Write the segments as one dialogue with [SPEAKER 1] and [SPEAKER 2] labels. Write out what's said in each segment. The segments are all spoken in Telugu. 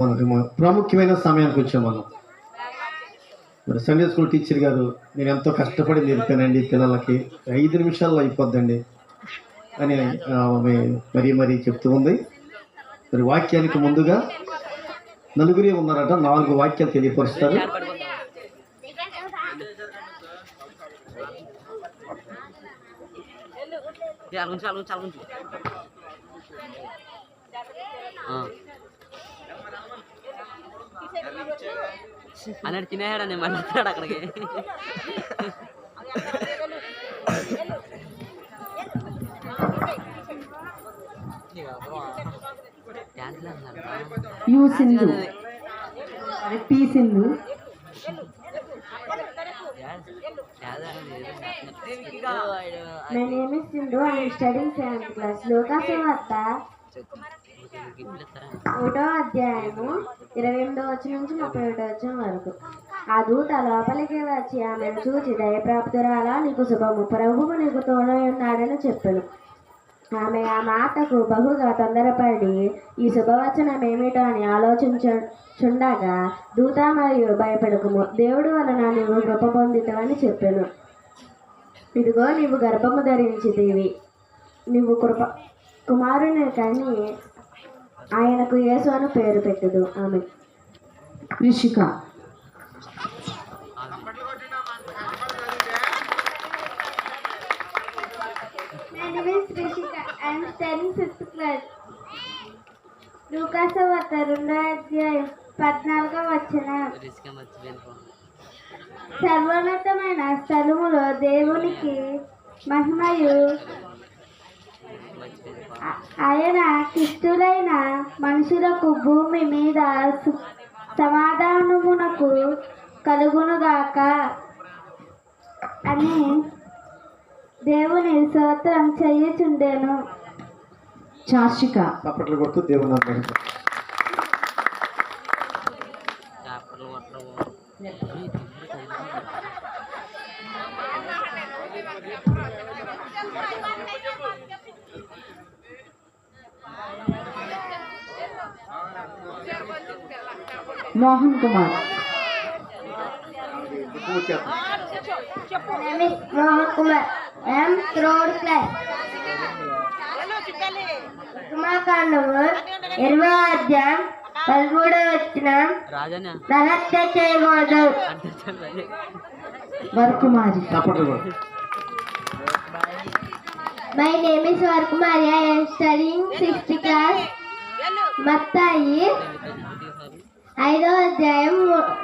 [SPEAKER 1] మనకి ప్రాముఖ్యమైన సమయానికి వచ్చాం మనం. మరి సండే స్కూల్ టీచర్ గారు నేను ఎంతో కష్టపడి నేర్పానండి పిల్లలకి. ఐదు నిమిషాల్లో అయిపోద్దండి అని ఆమె మరీ మరీ చెప్తూ ఉంది. మరి వాక్యానికి ముందుగా నలుగురే ఉన్నారట నాలుగు వాక్యాలు తెలియపరుస్తారు.
[SPEAKER 2] అన్నట్టు తినేయాడా నేను మళ్ళీ వస్తాడు అక్కడికి?
[SPEAKER 3] యు సింధు. అదే P Sindhu.
[SPEAKER 4] am studying seventh class. ఒకటో అధ్యాయము ఇరవై ఎనిమిదో వచ్చిన నుంచి ముప్పై ఒకటో వచ్చిన వరకు. ఆ దూత లోపలికి వచ్చి ఆమెను చూచి దయప్రాప్తురాలా నీకు శుభము. ప్రభువు నీకు తోడై ఉన్నాడని చెప్పాను. ఆమె ఆ మాటకు బహుగా తొందరపడి ఈ శుభవచనం ఏమిటో అని ఆలోచించుండగా దూత మరియు భయపడకుము. దేవుడు వలన నీవు కృప పొందితవని చెప్పాను. ఇదిగో నీవు గర్భము ధరించితివి. నీవు కృప కుమారుని కానీ ఆయనకు యేసు అని పేరు పెట్టదు. ఆమె వార్త రెండో అధ్యాయం పద్నాలుగో వచ్చిన సర్వోన్నతమైన స్థలములో దేవునికి మహిమయు ఆయన కిష్టులైన మనుషులకు భూమి మీద సమాధానమునకు కలుగునుగాక అని దేవుని స్తోత్రం చేయుచుండెను
[SPEAKER 3] చార్షిక
[SPEAKER 1] కొడుతూ దేవుని.
[SPEAKER 3] Mohan Kumar.
[SPEAKER 4] Kumar. I am third class. కుమాకాండము ఇరవై అధ్యాయం పదమూడవ వచ్చిన
[SPEAKER 2] రాజానా
[SPEAKER 4] నరహత్య చేయకూడదు
[SPEAKER 3] వరకుమారి.
[SPEAKER 1] చప్పట్లు కొడుతూ
[SPEAKER 4] my name is Varkumari I am studying sixth class మత్తాయి ఐదో అధ్యాయం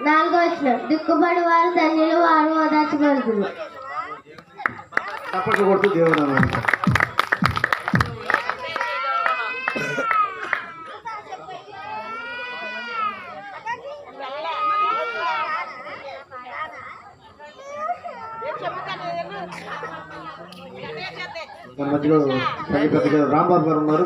[SPEAKER 4] నాలుగో వచ్చిన దిక్కుబడి వారు ధన్యులు వారు ఓదార్చబడుతుంది
[SPEAKER 1] చప్పట్లు కొడుతూ దేవుని మధ్యలో సంగీత రాంబాబు గారు ఉన్నారు.